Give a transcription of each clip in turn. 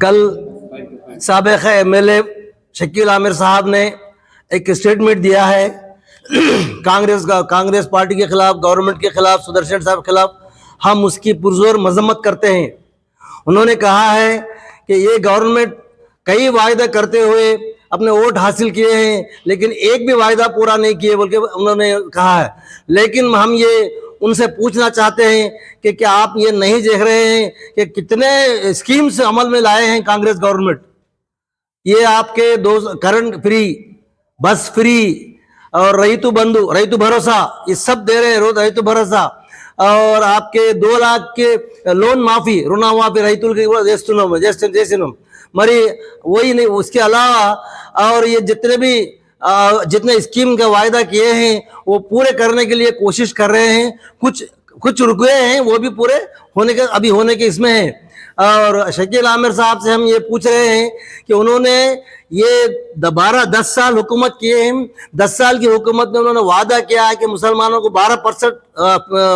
کل سابق ایم ایل اے شکیل عامر صاحب نے ایک اسٹیٹمنٹ دیا ہے۔ کانگریس کا کانگریس پارٹی کے خلاف گورنمنٹ کے خلاف سدرشن صاحب کے خلاف ہم اس کی پرزور مذمت کرتے ہیں۔ انہوں نے کہا ہے کہ یہ گورنمنٹ کئی وعدے کرتے ہوئے اپنے ووٹ حاصل کیے ہیں، لیکن ایک بھی وعدہ پورا نہیں کیے بول کے انہوں نے کہا ہے۔ لیکن ہم یہ ان سے پوچھنا چاہتے ہیں کہ کیا آپ یہ نہیں دیکھ رہے ہیں کہ کتنے اسکیمز عمل میں لائے ہیں کانگریس گورنمنٹ یہ آپ کے دو کرنٹ فری بس فری اور ریتو بندو، ریتو بھروسہ، یہ سب دے رہے ہیں ریتو بھروسہ۔ اور آپ کے دو لاکھ کے لون معافی رونا معافی رہیت الم جیسے مری، وہی نہیں، اس کے علاوہ اور یہ جتنے بھی جتنے اسکیم کا وعدہ کیے ہیں، وہ پورے کرنے کے لیے کوشش کر رہے ہیں۔ کچھ کچھ رکے ہیں، وہ بھی پورے ہونے کے، ابھی ہونے کے اس میں ہیں۔ اور شکیل عامر صاحب سے ہم یہ پوچھ رہے ہیں کہ انہوں نے یہ دوبارہ دس سال حکومت کیے ہیں۔ دس سال کی حکومت میں انہوں نے وعدہ کیا ہے کہ مسلمانوں کو بارہ پرسنٹ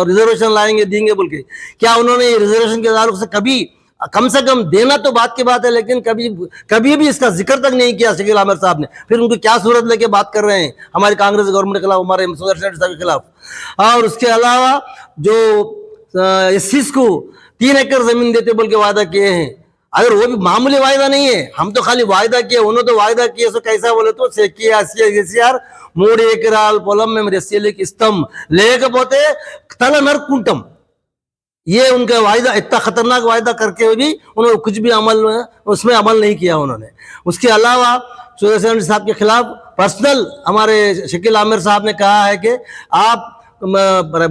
ریزرویشن لائیں گے، دیں گے بول کے کیا انہوں نے یہ ریزرویشن کے تعلق سے کبھی کم سے کم دینا تو بات کی بات ہے، لیکن کبھی کبھی بھی اس کا ذکر تک نہیں کیا شکیل عامر صاحب نے۔ پھر ان کو کیا صورت لے کے بات کر رہے ہیں؟ ہماری کانگریس گورنمنٹ کے خلاف، ہمارے صاحب کے خلاف۔ اور اس کے علاوہ جو اس چیز کو تین ایکڑ زمین دیتے بول کے وعدہ کیے ہیں۔ اگر وہ بھی معمولی وعدہ نہیں ہے، ہم تو خالی వాయిదా کیے، انہوں تو వాయిదా کیے، سو کیسا بولے تو కేసీఆర్ మూడు ఎకరాల పొలం మేము రెస్సీలకి ఇస్తాం లేకపోతే తల నరుక్కుంటాం یہ ان کا وعدہ، اتنا خطرناک وعدہ کر کے بھی انہوں نے کچھ بھی عمل اس میں عمل نہیں کیا انہوں نے۔ اس کے علاوہ سورج سرن صاحب کے خلاف پرسنل ہمارے شکیل عامر صاحب نے کہا ہے کہ آپ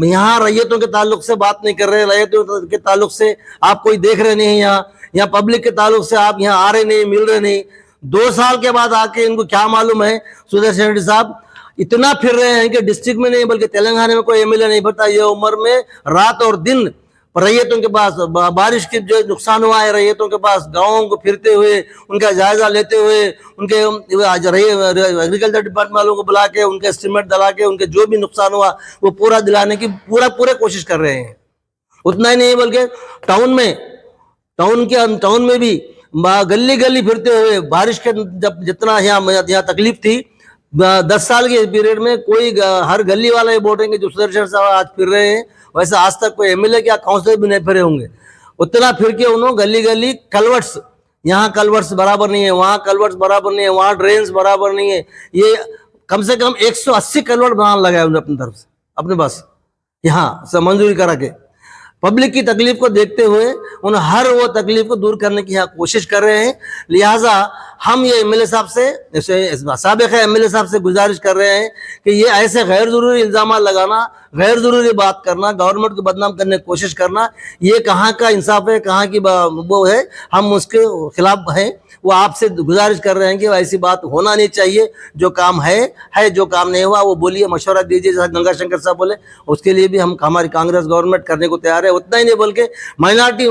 یہاں ریتوں کے تعلق سے بات نہیں کر رہے، ریتوں کے تعلق سے آپ کوئی دیکھ رہے نہیں یہاں یہاں پبلک کے تعلق سے آپ یہاں آ رہے نہیں، مل رہے نہیں۔ دو سال کے بعد آ کے ان کو کیا معلوم ہے؟ سودر ریڈی صاحب اتنا پھر رہے ہیں کہ ڈسٹرکٹ میں نہیں، بلکہ تلنگانہ میں کوئی ایم ایل اے نہیں بھرتا یہ عمر میں رات اور دن ریتوں کے پاس بارش کے جو نقصان ہوا ہے، ریتوں کے پاس گاؤں کو پھرتے ہوئے، ان کا جائزہ لیتے ہوئے، ان کے ایگریکلچر ڈپارٹمنٹ والوں کو بلا کے، ان کے اسٹیمیٹ دلا کے، ان کے جو بھی نقصان ہوا، وہ پورا دلانے کی پورا پورے کوشش کر رہے ہیں۔ اتنا ہی نہیں، بلکہ ٹاؤن میں ٹاؤن کے ٹاؤن میں بھی گلی گلی پھرتے ہوئے، بارش کے جب جتنا یہاں یہاں تکلیف تھی دس سال کے پیریڈ میں کوئی ہر گلی والا یہ بول رہے ہیں جو سدرشن صاحب آج پھر رہے ہیں، ویسے آج تک کوئی ایم ایل اے کیا کاؤنسلر بھی نہیں پھرے ہوں گے۔ اتنا پھر کے انہوں گلی گلی کلوٹس یہاں کلوٹس برابر نہیں ہے وہاں کلوٹس برابر نہیں ہے وہاں ڈرینس برابر نہیں ہے یہ کم سے کم ایک سو اسی کلوٹ بنانے لگا ہے انہوں نے اپنی طرف سے، اپنے پاس۔ یہاں منظوری کرا کے۔ پبلک کی تکلیف کو دیکھتے ہوئے ان ہر وہ تکلیف کو دور کرنے کی یہاں کوشش کر رہے ہیں۔ لہٰذا ہم یہ ایم ایل اے صاحب سے سابق ایم ایل اے صاحب سے گزارش کر رہے ہیں کہ یہ ایسے غیر ضروری الزامات لگانا، غیر ضروری بات کرنا گورنمنٹ کو بدنام کرنے کی کوشش کرنا، یہ کہاں کا انصاف ہے، کہاں کی وہ ہے، ہم اس کے خلاف ہیں۔ وہ آپ سے گزارش کر رہے ہیں کہ ایسی بات ہونا نہیں چاہیے، جو کام ہے ہے جو کام نہیں ہوا، وہ بولیے، مشورہ دیجیے، جیسا گنگا شنکر صاحب بولے۔ اس کے لیے بھی ہم ہماری کانگریس گورنمنٹ کرنے کو تیار ہے، اتنا ہی نہیں بول کے مائنارٹی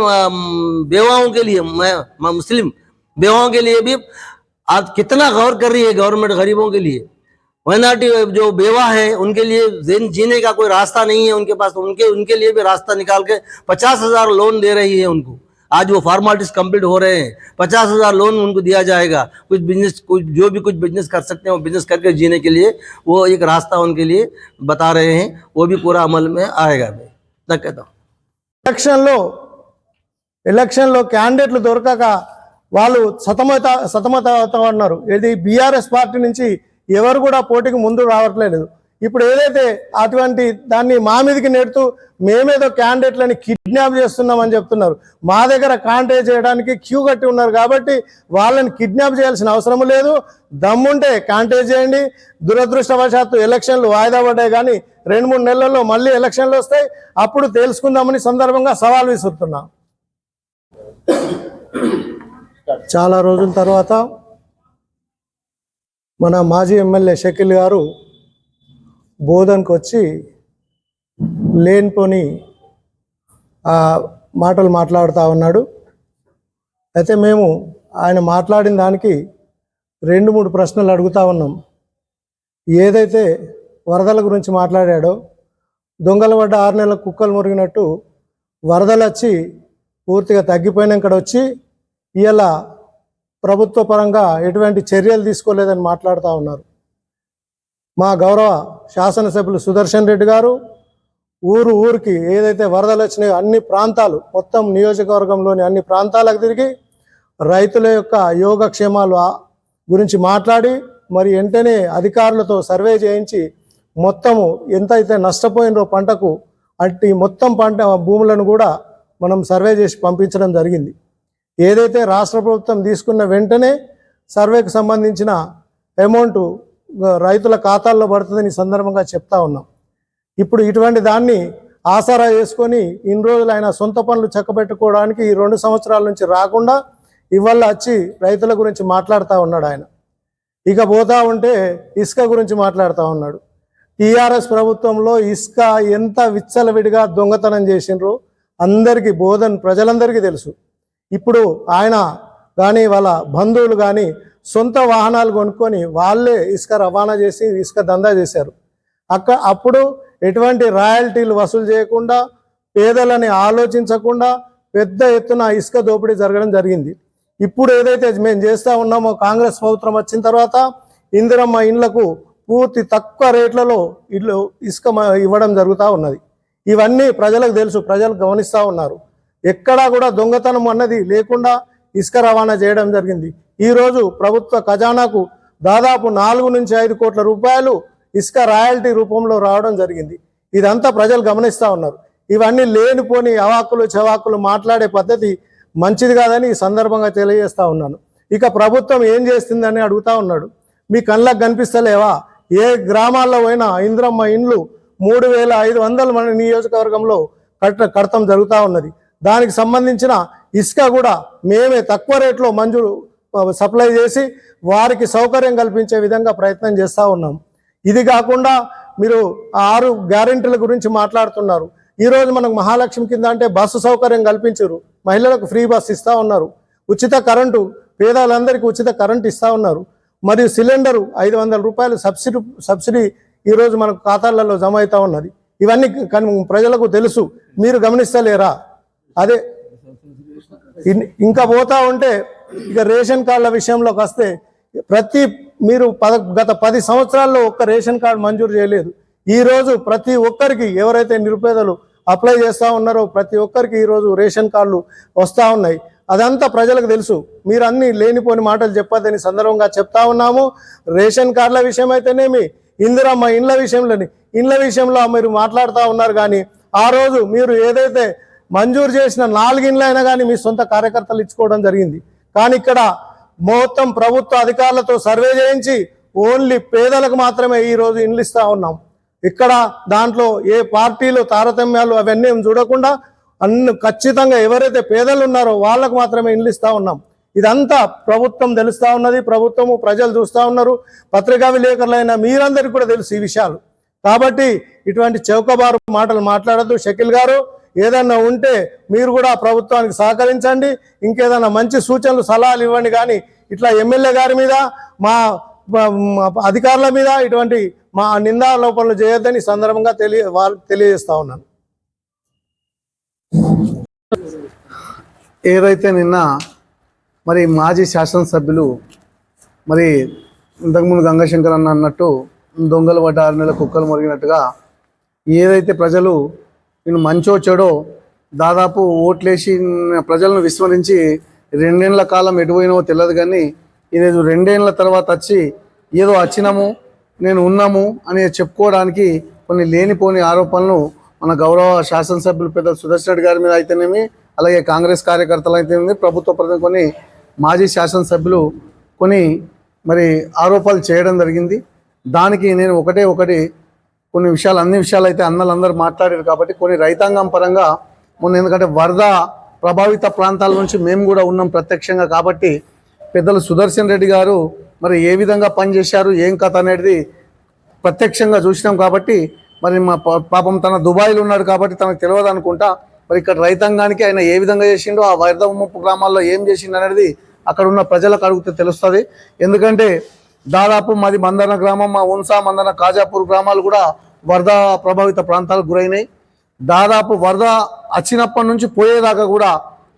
بیواؤں کے لیے مسلم بیواؤں کے لیے بھی آج کتنا غور کر رہی ہے گورنمنٹ غریبوں کے لیے۔ مائنارٹی جو بیوہ ہے، ان کے لیے زین جینے کا کوئی راستہ نہیں ہے، ان کے پاس ان کے ان کے لیے بھی راستہ نکال کے پچاس ہزار لون دے رہی ہے ان کو۔ आज वो फॉर्मेलिटीज कंप्लीट हो रहे हैं पचास हजार लोन उनको दिया जाएगा कुछ बिजनेस कुछ जो भी कुछ बिजनेस कर सकते हैं वो बिजनेस करके जीने के लिए वो एक रास्ता उनके लिए बता रहे हैं वो भी पूरा अमल में आएगा मैं इतना कहता हूँ ఎలక్షన్లో ఎలక్షన్లో క్యాండిడేట్లు దొరకక వాళ్ళు సతమత సతమత ఉన్నారు ఇది బీఆర్ఎస్ పార్టీ నుంచి ఎవరు కూడా పోటీకి ముందు రావట్లేదు ఇప్పుడు ఏదైతే అటువంటి దాన్ని మా మీదకి నెడుతూ మేమేదో క్యాండిడేట్లని కిడ్నాప్ చేస్తున్నామని చెప్తున్నారు. మా దగ్గర కాంటాక్ట్ చేయడానికి క్యూ కట్టి ఉన్నారు కాబట్టి వాళ్ళని కిడ్నాప్ చేయాల్సిన అవసరం లేదు. దమ్ముంటే కాంటాక్ట్ చేయండి. దురదృష్టవశాత్తు ఎలక్షన్లు వాయిదా పడ్డాయి కానీ రెండు మూడు నెలల్లో మళ్ళీ ఎలక్షన్లు వస్తాయి. అప్పుడు తెలుసుకుందామని సందర్భంగా సవాల్ విసురుతున్నా. చాలా రోజుల తర్వాత మన మాజీ ఎమ్మెల్యే షకీల్ గారు బోధనకు వచ్చి లేనిపోని ఆ మాటలు మాట్లాడుతూ ఉన్నాడు. అయితే మేము ఆయన మాట్లాడిన దానికి రెండు మూడు ప్రశ్నలు అడుగుతా ఉన్నాం. ఏదైతే వరదల గురించి మాట్లాడాడో దొంగల పడ్డ ఆరు నెలల కుక్కలు మురిగినట్టు వరదలు వచ్చి పూర్తిగా తగ్గిపోయినాక వచ్చి ఇలా ప్రభుత్వ పరంగా ఎటువంటి చర్యలు తీసుకోలేదని మాట్లాడుతూ ఉన్నారు. మా గౌరవ శాసనసభ్యులు సుదర్శన్ రెడ్డి గారు ఊరు ఊరికి ఏదైతే వరదలు వచ్చినాయో అన్ని ప్రాంతాలు మొత్తం నియోజకవర్గంలోని అన్ని ప్రాంతాలకు తిరిగి రైతుల యొక్క యోగక్షేమాలు గురించి మాట్లాడి మరి వెంటనే అధికారులతో సర్వే చేయించి మొత్తము ఎంతైతే నష్టపోయినో పంటకు అట్టి మొత్తం పంట భూములను కూడా మనం సర్వే చేసి పంపించడం జరిగింది. ఏదైతే రాష్ట్ర ప్రభుత్వం తీసుకున్న వెంటనే సర్వేకు సంబంధించిన అమౌంట్ రైతుల ఖాతాల్లో పడుతుందని సందర్భంగా చెప్తా ఉన్నాం. ఇప్పుడు ఇటువంటి దాన్ని ఆసరా చేసుకొని ఇన్ని రోజులు ఆయన సొంత పనులు చక్కబెట్టుకోవడానికి ఈ రెండు సంవత్సరాల నుంచి రాకుండా ఇవాళ వచ్చి రైతుల గురించి మాట్లాడుతూ ఉన్నాడు ఆయన. ఇక పోతా ఉంటే ఇసుక గురించి మాట్లాడుతూ ఉన్నాడు. టీఆర్ఎస్ ప్రభుత్వంలో ఇసుక ఎంత విచ్చలవిడిగా దొంగతనం చేసిండ్రో అందరికీ బోధన ప్రజలందరికీ తెలుసు. ఇప్పుడు ఆయన కానీ వాళ్ళ బంధువులు కానీ సొంత వాహనాలు కొనుక్కొని వాళ్ళే ఇసుక రవాణా చేసి ఇసుక దందా చేశారు. అక్క అప్పుడు ఎటువంటి రాయల్టీలు వసూలు చేయకుండా పేదలని ఆలోచించకుండా పెద్ద ఎత్తున ఇసుక దోపిడీ జరగడం జరిగింది. ఇప్పుడు ఏదైతే మేము చేస్తూ ఉన్నామో కాంగ్రెస్ ప్రభుత్వం వచ్చిన తర్వాత ఇందిరమ్మ ఇండ్లకు పూర్తి తక్కువ రేట్లలో ఇల్లు ఇసుక ఇవ్వడం జరుగుతూ ఉన్నది. ఇవన్నీ ప్రజలకు తెలుసు ప్రజలు గమనిస్తూ ఉన్నారు. ఎక్కడా కూడా దొంగతనం అన్నది లేకుండా ఇసుక రవాణా చేయడం జరిగింది. ఈరోజు ప్రభుత్వ ఖజానాకు దాదాపు నాలుగు నుంచి ఐదు కోట్ల రూపాయలు ఇసుక రాయల్టీ రూపంలో రావడం జరిగింది. ఇదంతా ప్రజలు గమనిస్తూ ఉన్నారు. ఇవన్నీ లేనిపోని అవాకులు చవాకులు మాట్లాడే పద్ధతి మంచిది కాదని ఈ సందర్భంగా తెలియజేస్తా ఉన్నాను. ఇక ప్రభుత్వం ఏం చేస్తుందని అడుగుతా ఉన్నాడు. మీ కళ్ళకు కనిపిస్తలేవా? ఏ గ్రామాల్లో పోయినా ఇంద్రమ్మ ఇండ్లు మూడు వేల ఐదు వందల మన నియోజకవర్గంలో కట్ట కడతం జరుగుతూ ఉన్నది. దానికి సంబంధించిన ఇసుక కూడా మేమే తక్కువ రేట్లో మంజూరు సప్లై చేసి వారికి సౌకర్యం కల్పించే విధంగా ప్రయత్నం చేస్తూ ఉన్నాం. ఇది కాకుండా మీరు ఆరు గ్యారెంటీల గురించి మాట్లాడుతున్నారు. ఈరోజు మనకు మహాలక్ష్మి కింద అంటే బస్సు సౌకర్యం కల్పించారు. మహిళలకు ఫ్రీ బస్సు ఇస్తూ ఉన్నారు. ఉచిత కరెంటు పేదలందరికీ ఉచిత కరెంటు ఇస్తూ ఉన్నారు. మరియు సిలిండరు ఐదు వందల రూపాయలు సబ్సిడీ సబ్సిడీ ఈరోజు మనకు ఖాతాలలో జమ అవుతూ ఉన్నది. ఇవన్నీ ప్రజలకు తెలుసు. మీరు గమనిస్తలేరా? అదే. ఇన్- ఇంకా పోతా ఉంటే ఇక రేషన్ కార్డుల విషయంలోకి వస్తే ప్రతి మీరు పద గత పది సంవత్సరాల్లో ఒక్క రేషన్ కార్డు మంజూరు చేయలేదు. ఈ రోజు ప్రతి ఒక్కరికి ఎవరైతే నిరుపేదలు అప్లై చేస్తూ ఉన్నారో ప్రతి ఒక్కరికి ఈరోజు రేషన్ కార్డులు వస్తూ ఉన్నాయి. అదంతా ప్రజలకు తెలుసు. మీరు అన్ని లేనిపోని మాటలు చెప్పొద్దని సందర్భంగా చెప్తా ఉన్నాము. రేషన్ కార్డుల విషయం అయితేనేమి ఇందిరమ్మ ఇండ్ల విషయంలోని ఇండ్ల విషయంలో మీరు మాట్లాడుతూ ఉన్నారు కానీ ఆ రోజు మీరు ఏదైతే మంజూరు చేసిన నాలుగు ఇండ్లైనా కానీ మీ సొంత కార్యకర్తలు ఇచ్చుకోవడం జరిగింది. కానీ ఇక్కడ మొత్తం ప్రభుత్వ అధికారులతో సర్వే చేయించి ఓన్లీ పేదలకు మాత్రమే ఈ రోజు ఇండ్లు ఇస్తూ ఉన్నాం. ఇక్కడ దాంట్లో ఏ పార్టీలు తారతమ్యాలు అవన్నీ ఏం చూడకుండా అన్ని ఖచ్చితంగా ఎవరైతే పేదలు ఉన్నారో వాళ్ళకు మాత్రమే ఇండ్లు ఇస్తూ ఉన్నాం. ఇదంతా ప్రభుత్వం తెలుస్తూ ఉన్నది ప్రభుత్వము ప్రజలు చూస్తా ఉన్నారు. పత్రికా విలేకరులైన మీరందరికీ కూడా తెలుసు ఈ విషయాలు. కాబట్టి ఇటువంటి చౌకబారు మాటలు మాట్లాడద్దు. షకిల్ గారు ఏదన్నా ఉంటే మీరు కూడా ప్రభుత్వానికి సహకరించండి. ఇంకేదన్నా మంచి సూచనలు సలహాలు ఇవ్వండి కానీ ఇట్లా ఎమ్మెల్యే గారి మీద మా అధికారుల మీద ఇటువంటి మా నిందారోపణలు చేయొద్దని సందర్భంగా తెలియ వాళ్ళు తెలియజేస్తా ఉన్నాను. ఏదైతే నిన్న మరి మాజీ శాసనసభ్యులు మరి ఇంతకుముందు గంగాశంకర్ అన్న అన్నట్టు దొంగలు పడ్డ ఆరు నెలల కుక్కలు మొరిగినట్టుగా ఏదైతే ప్రజలు నేను మంచో చెడో దాదాపు ఓట్లేసి ప్రజలను విస్మరించి రెండేళ్ళ కాలం ఎటుపోయినో తెలియదు కానీ ఈరోజు రెండేళ్ళ తర్వాత వచ్చి ఏదో వచ్చినాము నేను ఉన్నాము అని చెప్పుకోవడానికి కొన్ని లేనిపోని ఆరోపణలు మన గౌరవ శాసనసభ్యులు పెద్ద సుదర్శన్ రెడ్డి గారి మీద అయితేనేమి అలాగే కాంగ్రెస్ కార్యకర్తలు అయితేనేమి ప్రభుత్వ ప్రజలు కొన్ని మాజీ శాసనసభ్యులు కొన్ని మరి ఆరోపణలు చేయడం జరిగింది. దానికి నేను ఒకటే ఒకటి కొన్ని విషయాలు అన్ని విషయాలు అయితే అన్నలందరూ మాట్లాడారు కాబట్టి కొన్ని రైతాంగం పరంగా మొన్న ఎందుకంటే వరద ప్రభావిత ప్రాంతాల నుంచి మేము కూడా ఉన్నాం ప్రత్యక్షంగా కాబట్టి పెద్దలు సుదర్శన్ రెడ్డి గారు మరి ఏ విధంగా పనిచేశారు ఏం కథ అనేది ప్రత్యక్షంగా చూసినాం కాబట్టి మరి మా పా- పాపం తన దుబాయ్లో ఉన్నాడు కాబట్టి తనకు తెలియదు అనుకుంటా మరి ఇక్కడ రైతాంగానికి ఆయన ఏ విధంగా చేసిండో ఆ వరద ముప్పు గ్రామాల్లో ఏం చేసిండు అనేది అక్కడ ఉన్న ప్రజలకు అడిగితే తెలుస్తుంది. ఎందుకంటే దాదాపు మాది మందన గ్రామం మా ఉన్సా మందన కాజాపూర్ గ్రామాలు కూడా వరద ప్రభావిత ప్రాంతాలకు గురైనాయి. దాదాపు వరద వచ్చినప్పటి నుంచి పోయేదాకా కూడా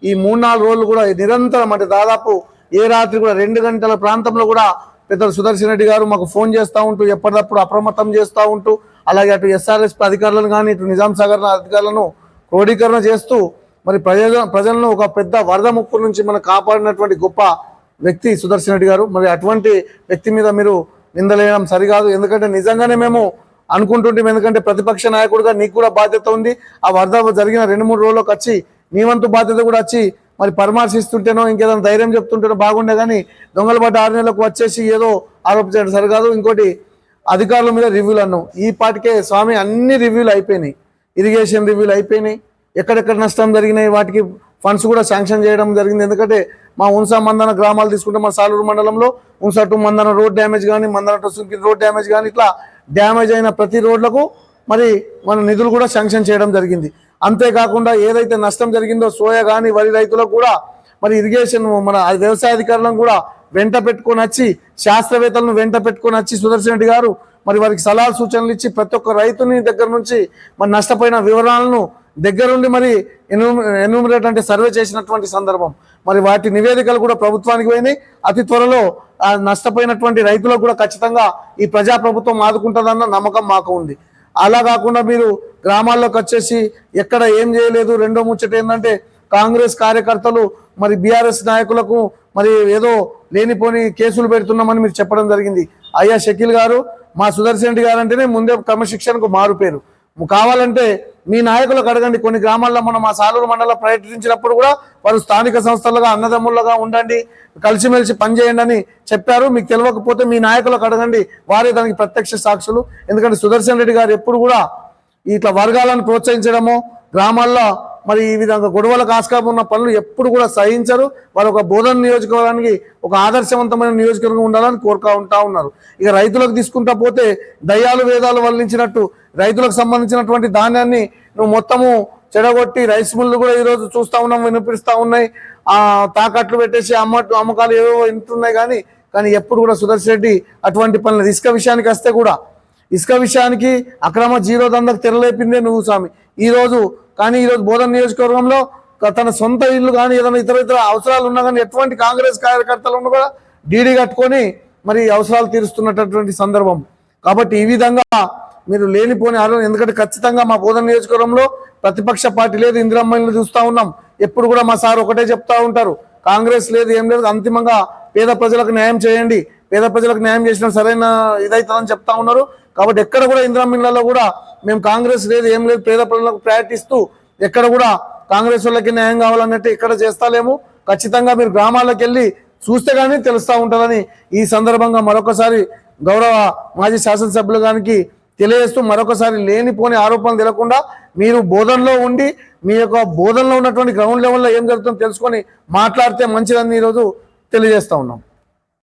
ఈ మూడు నాలుగు రోజులు కూడా నిరంతరం అంటే దాదాపు ఏ రాత్రి కూడా రెండు గంటల ప్రాంతంలో కూడా పెద్దలు సుదర్శన్ రెడ్డి గారు మాకు ఫోన్ చేస్తూ ఉంటూ ఎప్పటికప్పుడు అప్రమత్తం చేస్తూ ఉంటూ అలాగే అటు ఎస్ఆర్ఎస్ అధికారులను కానీ ఇటు నిజాం సాగర్ అధికారులను క్రోడీకరణ చేస్తూ మరి ప్రజల ప్రజలను ఒక పెద్ద వరద ముప్పు నుంచి మనం కాపాడినటువంటి గొప్ప వ్యక్తి సుదర్శన్ రెడ్డి గారు. మరి అటువంటి వ్యక్తి మీద మీరు నిందలేయడం సరికాదు. ఎందుకంటే నిజంగానే మేము అనుకుంటుంటే. ఎందుకంటే ప్రతిపక్ష నాయకుడుగా నీకు కూడా బాధ్యత ఉంది. ఆ వరద జరిగిన రెండు మూడు రోజులకు వచ్చి నీ వంతు బాధ్యత కూడా వచ్చి మరి పరామర్శిస్తుంటేనో ఇంకేదైనా ధైర్యం చెప్తుంటేనో బాగుండే కానీ దొంగల పడ్డ ఆరు నెలలకు వచ్చేసి ఏదో ఆరోపించడం సరికాదు. ఇంకోటి అధికారుల మీద రివ్యూలు అన్నాం ఈ పాటికే స్వామి అన్ని రివ్యూలు అయిపోయినాయి. ఇరిగేషన్ రివ్యూలు అయిపోయినాయి. ఎక్కడెక్కడ నష్టం జరిగినాయి వాటికి ఫండ్స్ కూడా శాంక్షన్ చేయడం జరిగింది. ఎందుకంటే మా ఉన్సా మందన గ్రామాలు తీసుకుంటే మా సాలూరు మండలంలో Umsa to Mandana road damage కానీ Mandana to Sunki road damage కానీ ఇట్లా డ్యామేజ్ అయిన ప్రతి రోడ్లకు మరి మన నిధులు కూడా శాంక్షన్ చేయడం జరిగింది. అంతేకాకుండా ఏదైతే నష్టం జరిగిందో సోయా కానీ వరి రైతులకు కూడా మరి ఇరిగేషన్ మన వ్యవసాయ అధికారులను కూడా వెంట పెట్టుకొని వచ్చి శాస్త్రవేత్తలను వెంట పెట్టుకొని వచ్చి సుదర్శన్ రెడ్డి గారు మరి వారికి సలహా సూచనలు ఇచ్చి ప్రతి ఒక్క రైతుని దగ్గర నుంచి మరి నష్టపోయిన వివరాలను దగ్గరుండి మరి ఎన్యూమరేట్ అంటే సర్వే చేసినటువంటి సందర్భం. మరి వాటి నివేదికలు కూడా ప్రభుత్వానికి పోయినాయి. అతి త్వరలో నష్టపోయినటువంటి రైతులకు కూడా ఖచ్చితంగా ఈ ప్రజా ప్రభుత్వం ఆదుకుంటుందన్న నమ్మకం మాకు ఉంది. అలా కాకుండా మీరు గ్రామాల్లోకి వచ్చేసి ఎక్కడ ఏం చేయలేదు రెండో ముచ్చట ఏంటంటే కాంగ్రెస్ కార్యకర్తలు మరి బీఆర్ఎస్ నాయకులకు మరి ఏదో లేనిపోని కేసులు పెడుతున్నామని మీరు చెప్పడం జరిగింది. అయ్యా షకీల్ గారు మా సుదర్శన్ రెడ్డి గారు అంటేనే ముందే క్రమశిక్షణకు మారు పేరు. కావాలంటే మీ నాయకులకు అడగండి. కొన్ని గ్రామాల్లో మనం మా సాలూరు మండలం పర్యటించినప్పుడు కూడా వారు స్థానిక సంస్థలుగా అన్నదమ్ములుగా ఉండండి. కలిసిమెలిసి పనిచేయండి అని చెప్పారు. మీకు తెలియకపోతే మీ నాయకులకు అడగండి. వారే దానికి ప్రత్యక్ష సాక్షులు. ఎందుకంటే సుదర్శన్ రెడ్డి గారు ఎప్పుడు కూడా ఇట్లా వర్గాలను ప్రోత్సహించడము గ్రామాల్లో మరి ఈ విధంగా గొడవలకు ఆస్కారం ఉన్న పనులు ఎప్పుడు కూడా సహించరు. వారు ఒక బోధన నియోజకవర్గానికి ఒక ఆదర్శవంతమైన నియోజకవర్గం ఉండాలని కోరుకా ఉంటా ఉన్నారు. ఇక రైతులకు తీసుకుంటా పోతే దయ్యాలు వేదాలు వల్లించినట్టు రైతులకు సంబంధించినటువంటి ధాన్యాన్ని నువ్వు మొత్తము చెడగొట్టి రైస్ మిల్లు కూడా ఈరోజు చూస్తా ఉన్నాం వినిపిస్తూ ఉన్నాయి. ఆ తాకట్లు పెట్టేసి అమ్మ అమ్మకాలు ఏవో వింటున్నాయి కానీ కానీ ఎప్పుడు కూడా సుదర్శన్ రెడ్డి అటువంటి పనులు ఇసుక విషయానికి వస్తే కూడా ఇసుక విషయానికి అక్రమ జీరో దందకు తెరలేపిందే నువ్వు స్వామి. ఈ రోజు కానీ ఈరోజు బోధన నియోజకవర్గంలో తన సొంత ఇల్లు కానీ ఏదైనా ఇతర ఇతర అవసరాలు ఉన్నా కానీ ఎటువంటి కాంగ్రెస్ కార్యకర్తలను కూడా డీడీ కట్టుకొని మరి అవసరాలు తీరుస్తున్నటువంటి సందర్భం. కాబట్టి ఈ విధంగా మీరు లేనిపోని ఆలోచన ఎందుకంటే ఖచ్చితంగా మా బోధన నియోజకవర్గంలో ప్రతిపక్ష పార్టీ లేదు ఇందిరమ్మని చూస్తూ ఉన్నాం. ఎప్పుడు కూడా మా సార్ ఒకటే చెప్తా ఉంటారు. కాంగ్రెస్ లేదు ఏం లేదు అంతిమంగా పేద ప్రజలకు న్యాయం చేయండి. పేద ప్రజలకు న్యాయం చేసిన సరైన ఇదైతుందని చెప్తా ఉన్నారు. కాబట్టి ఎక్కడ కూడా ఇందిరామిన్లలో కూడా మేము కాంగ్రెస్ లేదు ఏం లేదు పేద ప్రజలకు ప్రయాటిస్తూ ఎక్కడ కూడా కాంగ్రెస్ వాళ్ళకి న్యాయం కావాలన్నట్టు ఇక్కడ చేస్తాలేము. ఖచ్చితంగా మీరు గ్రామాలకు వెళ్ళి చూస్తే కానీ తెలుస్తూ ఉంటుందని ఈ సందర్భంగా మరొకసారి గౌరవ మాజీ శాసనసభ్యులు కానీ తెలియజేస్తూ మరొకసారి లేనిపోని ఆరోపణలు తెలకుండా మీరు బోధనలో ఉండి మీ యొక్క బోధనలో ఉన్నటువంటి గ్రౌండ్ లెవెల్లో ఏం జరుగుతుందో తెలుసుకొని మాట్లాడితే మంచిదని ఈరోజు తెలియజేస్తా ఉన్నాం.